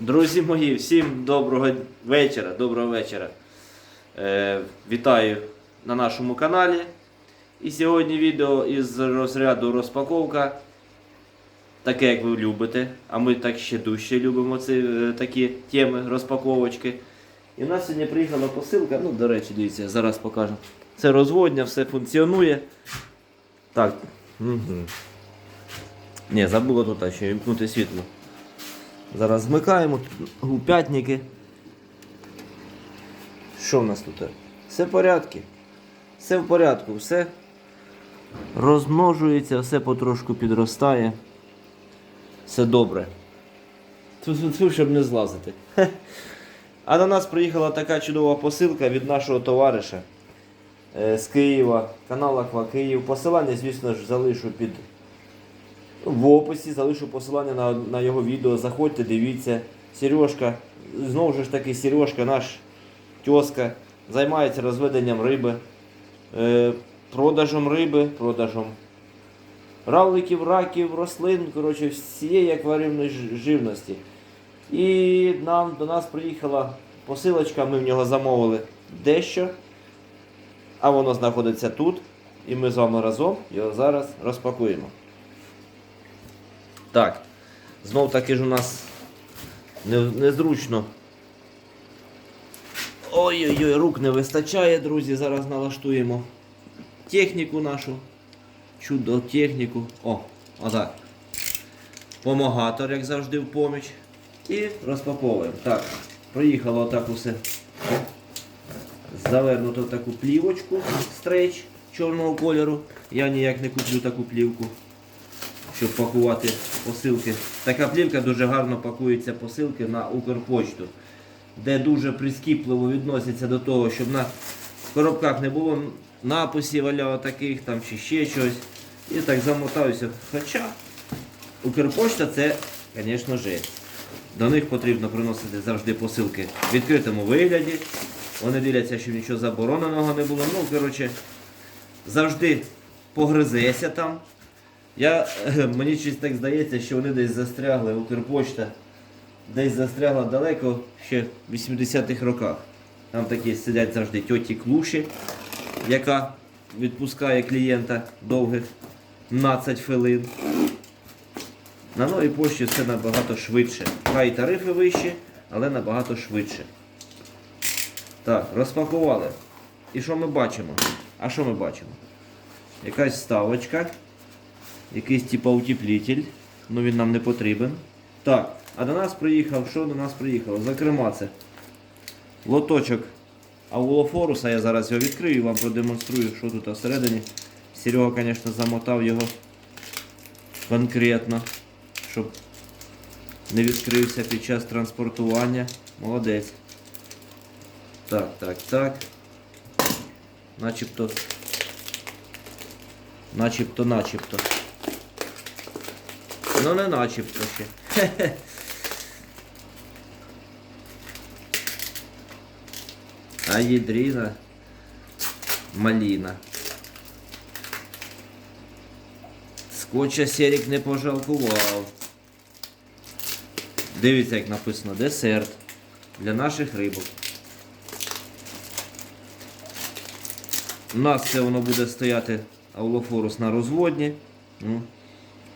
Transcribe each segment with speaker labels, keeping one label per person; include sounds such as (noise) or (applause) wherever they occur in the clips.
Speaker 1: Друзі мої, всім доброго вечора, доброго вечора. Е, вітаю на нашому каналі. І сьогодні відео із розряду розпаковка. Таке, як ви любите, а ми так ще дужче любимо ці е, такі теми розпаковочки. І в нас сьогодні приїхала посилка. Ну, до речі, дивіться, зараз покажу. Це розводня, все функціонує. Так. Угу. Ні, забуло тут ще вімкнути світло. Зараз змикаємо гупятники. Що в нас тут? Все в порядку. Все в порядку, все розмножується, все потрошку підростає. Все добре. Тьфу-тьфу-тьфу, щоб не злазити. А до нас приїхала така чудова посилка від нашого товариша е, з Києва, канал Аква Київ. Посилання, звісно ж, залишу під в описі залишу посилання на, на його відео. Заходьте, дивіться. Сережка, знову ж таки, Сережка, наш тьоска, займається розведенням риби, е, продажем риби, продажем равликів, раків, рослин, коротше, всієї акваріумної живності. І нам до нас приїхала посилочка, ми в нього замовили дещо, а воно знаходиться тут. І ми з вами разом його зараз розпакуємо. Так, знов таки ж у нас незручно. Ой-ой-ой, рук не вистачає, друзі. Зараз налаштуємо техніку нашу. Чудо техніку. О, отак. Помогатор, як завжди, в поміч. І розпаковуємо. Так, проїхало отак усе. Завернуто в таку плівочку стрейч чорного кольору. Я ніяк не куплю таку плівку щоб пакувати посилки. Така плівка дуже гарно пакується посилки на Укрпочту, де дуже прискіпливо відносяться до того, щоб на коробках не було написів таких там чи ще щось. І так замотаюся. Хоча Укрпочта це, звісно, жесть. До них потрібно приносити завжди посилки в відкритому вигляді. Вони дивляться, щоб нічого забороненого не було. Ну, коротше, завжди погризеся там. Я, мені щось так здається, що вони десь застрягли, Укрпочта десь застрягла далеко ще в 80-х роках. Там такі сидять завжди тьоті клуші, яка відпускає клієнта довгих 12 хвилин. На новій пошті все набагато швидше. Хай тарифи вищі, але набагато швидше. Так, розпакували. І що ми бачимо? А що ми бачимо? Якась вставочка. Якийсь типа утеплитель, ну він нам не потрібен. Так, а до нас приїхав, що до нас приїхало? Зокрема, це лоточок аулофоруса. Я зараз його відкрию і вам продемонструю, що тут всередині. Серега, звісно, замотав його конкретно, щоб не відкрився під час транспортування. Молодець. Так, так, так. Начебто. Начебто, начебто. Ну не начебто ще. (laughs) А ядріна маліна. Скотча Серік не пожалкував. Дивіться, як написано, десерт для наших рибок. У нас це воно буде стояти аулофорус на розводні. Ну,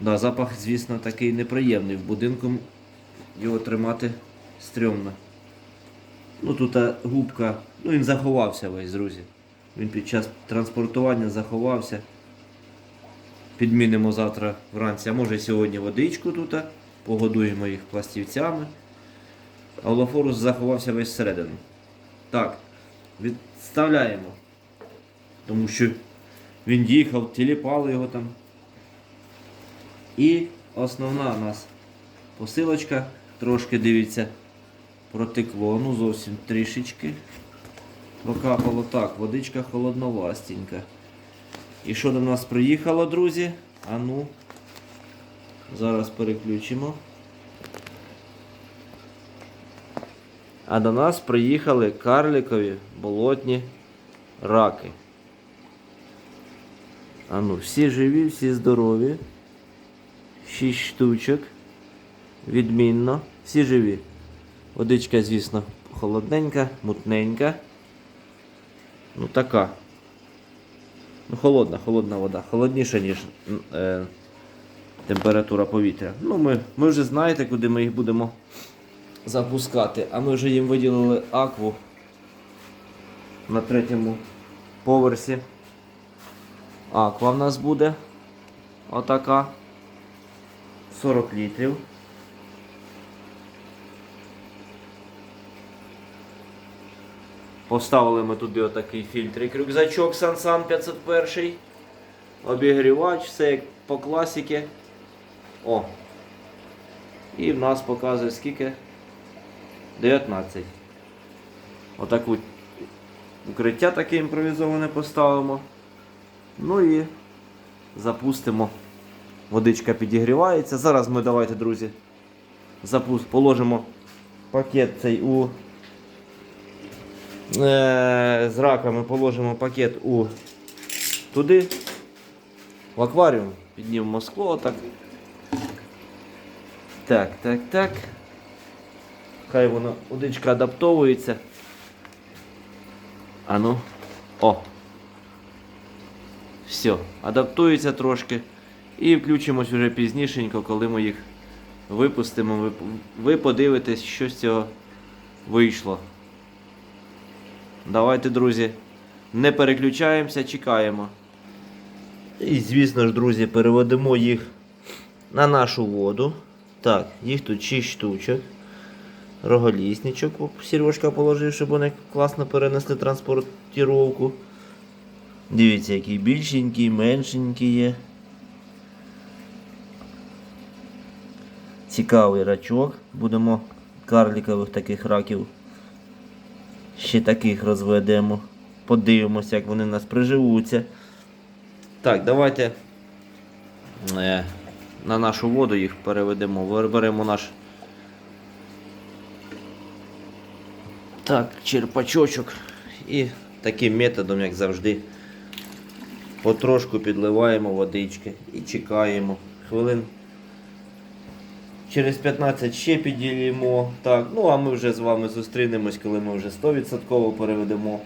Speaker 1: да, запах, звісно, такий неприємний. В будинку його тримати стрьомно. Ну тут губка, ну він заховався весь, друзі. Він під час транспортування заховався. Підмінимо завтра вранці, а може сьогодні водичку тут, погодуємо їх пластівцями. Аулофорус заховався весь всередину. Так, відставляємо. Тому що він їхав, тіліпали його там. І основна у нас посилочка, трошки дивіться, протекло, ну зовсім трішечки. Прокапало так, водичка холодновастенька. І що до нас приїхало, друзі? А ну, зараз переключимо. А до нас приїхали карликові болотні раки. А ну, всі живі, всі здорові. Шість штучок. Відмінно. Всі живі. Водичка, звісно, холодненька, мутненька. Ну така. Ну, холодна, холодна вода. Холодніша, ніж е, температура повітря. Ну, ми, ми вже знаєте, куди ми їх будемо запускати. А ми вже їм виділили акву на третьому поверсі. Аква в нас буде. Отака. 40 літрів. Поставили ми туди отакий фільтрик рюкзачок Sansan 501. Обігрівач, все як по класіки. О. І в нас показує скільки? 19. Отаку укриття таке імпровізоване поставимо. Ну і запустимо. Водичка підігрівається. Зараз ми давайте, друзі, запуст... положимо пакет цей у е, з раками положимо пакет у туди, в акваріум, піднімемо скло так. Так, так, так. Хай воно водичка адаптовується. А ну. О! Все, адаптується трошки. І включимось вже пізнішенько, коли ми їх випустимо. Ви, ви подивитесь, що з цього вийшло. Давайте, друзі, не переключаємося, чекаємо. І, звісно ж, друзі, переведемо їх на нашу воду. Так, їх тут 6 штучок. Роголісничок Сережка положив, щоб вони класно перенесли транспортировку. Дивіться, який більшенький, меншенький є. Цікавий рачок. Будемо карлікових таких раків. Ще таких розведемо. Подивимося, як вони в нас приживуться. Так, давайте е, на нашу воду їх переведемо. Беремо наш так, черпачочок і таким методом, як завжди, потрошку підливаємо водички і чекаємо. Хвилин через 15 ще піділімо. Так, ну а ми вже з вами зустрінемось, коли ми вже 100% переведемо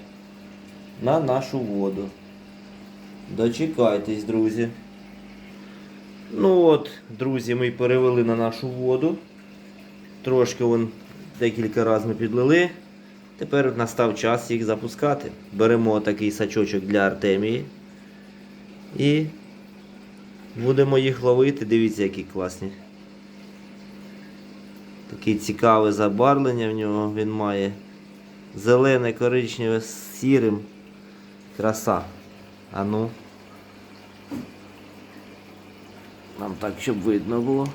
Speaker 1: на нашу воду. Дочекайтесь, друзі. Ну от, друзі, ми перевели на нашу воду. Трошки вон декілька разів ми підлили. Тепер настав час їх запускати. Беремо такий сачочок для Артемії. І будемо їх ловити. Дивіться, які класні. Таке цікаве забарвлення в нього він має. Зелене, коричневе з сірим. Краса. А ну. Нам так, щоб видно було.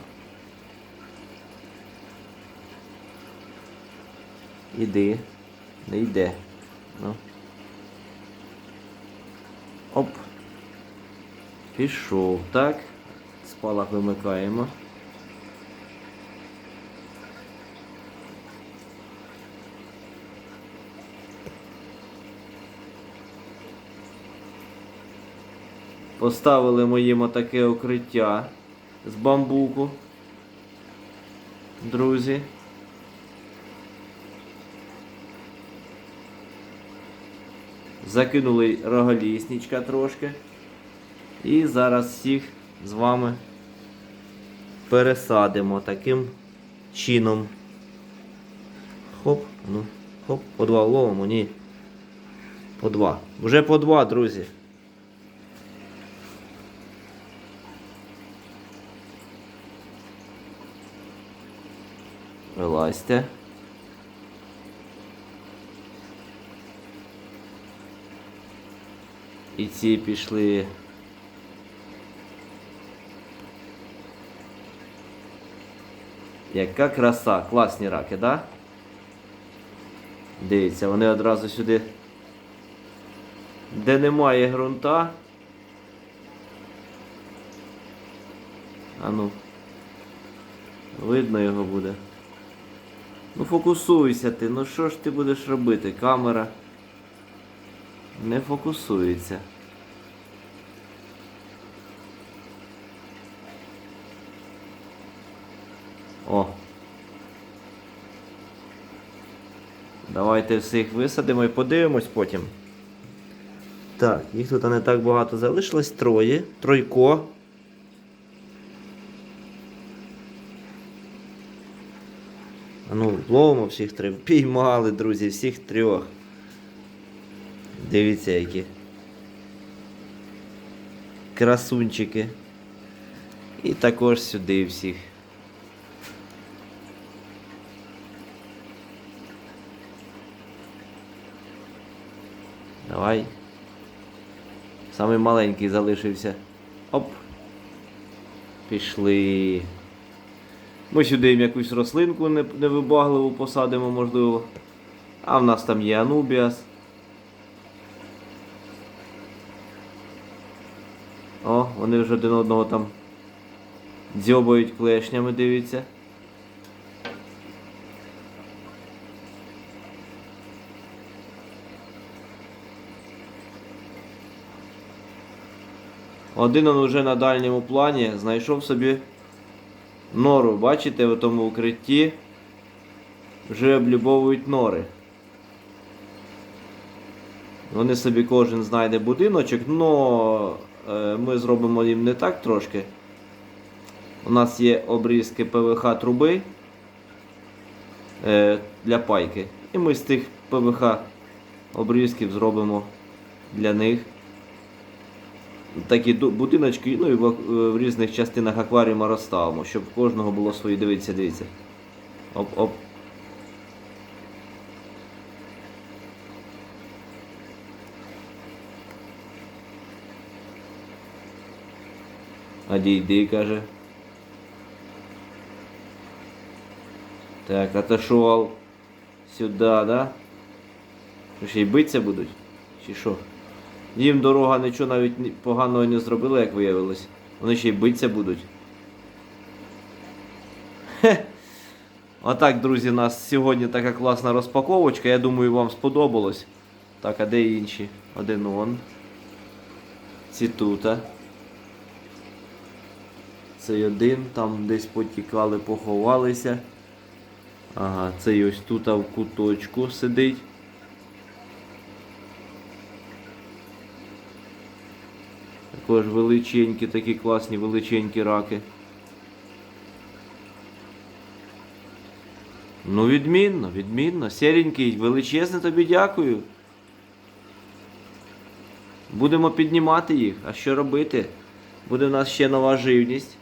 Speaker 1: Іди. Не йде. Ну. Оп. Пішов. Так. Спалах вимикаємо. Поставили ми їм отаке укриття з бамбуку. Друзі. Закинули роголісничка трошки. І зараз всіх з вами пересадимо таким чином. Хоп, ну, хоп, по два ловимо, ні. По два. Вже по два, друзі. Вилазьте. І ці пішли. Яка краса, класні раки, да? Дивіться, вони одразу сюди, де немає ґрунта. А ну, видно його буде. Ну фокусуйся ти, ну що ж ти будеш робити? Камера не фокусується. О. Давайте всіх висадимо і подивимось потім. Так, їх тут не так багато залишилось. Троє. Тройко. Ловимо всіх трьох. Піймали, друзі, всіх трьох. Дивіться, які. Красунчики. І також сюди всіх. Давай. Самий маленький залишився. Оп. Пішли. Ми сюди їм якусь рослинку невибагливу посадимо, можливо. А в нас там є Анубіас. О, вони вже один одного там дзьобають клешнями, дивіться. Один он уже на дальньому плані знайшов собі нору. Бачите, в тому укритті вже облюбовують нори. Вони собі кожен знайде будиночок, але ми зробимо їм не так трошки. У нас є обрізки ПВХ труби е, для пайки. І ми з тих ПВХ обрізків зробимо для них такі будиночки, ну і в, в різних частинах акваріума розставимо, щоб кожного було свої. Дивіться, дивіться. Оп-оп. А дійди, каже. Так, отошел сюда, да? Що ще й биться будуть? Чи що? Їм дорога нічого навіть поганого не зробила, як виявилось. Вони ще й биться будуть. Хе. Отак, друзі, у нас сьогодні така класна розпаковочка. Я думаю, вам сподобалось. Так, а де інші? Один он. Ці тута. Цей один, там десь потікали, поховалися. Ага, цей ось тут в куточку сидить. Також величенькі, такі класні величенькі раки. Ну, відмінно, відмінно. Серенький, величезне тобі дякую. Будемо піднімати їх. А що робити? Буде в нас ще нова живність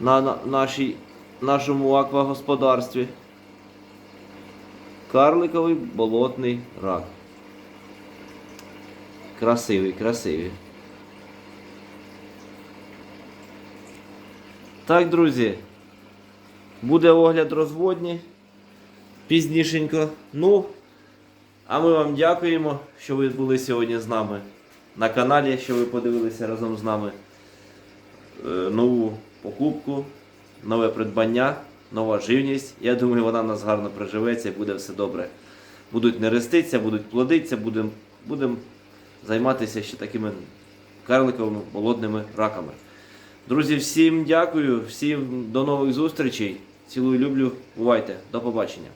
Speaker 1: на, на нашій, нашому аквагосподарстві. Карликовий болотний рак. Красивий, красивий. Так, друзі. Буде огляд розводні. Пізнішенько. Ну, а ми вам дякуємо, що ви були сьогодні з нами на каналі, що ви подивилися разом з нами е, нову покупку, нове придбання, нова живність. Я думаю, вона нас гарно приживеться і буде все добре. Будуть нереститися, будуть плодитися, будемо будем займатися ще такими карликовими болотними раками. Друзі, всім дякую, всім до нових зустрічей. Цілую, люблю. Бувайте, до побачення.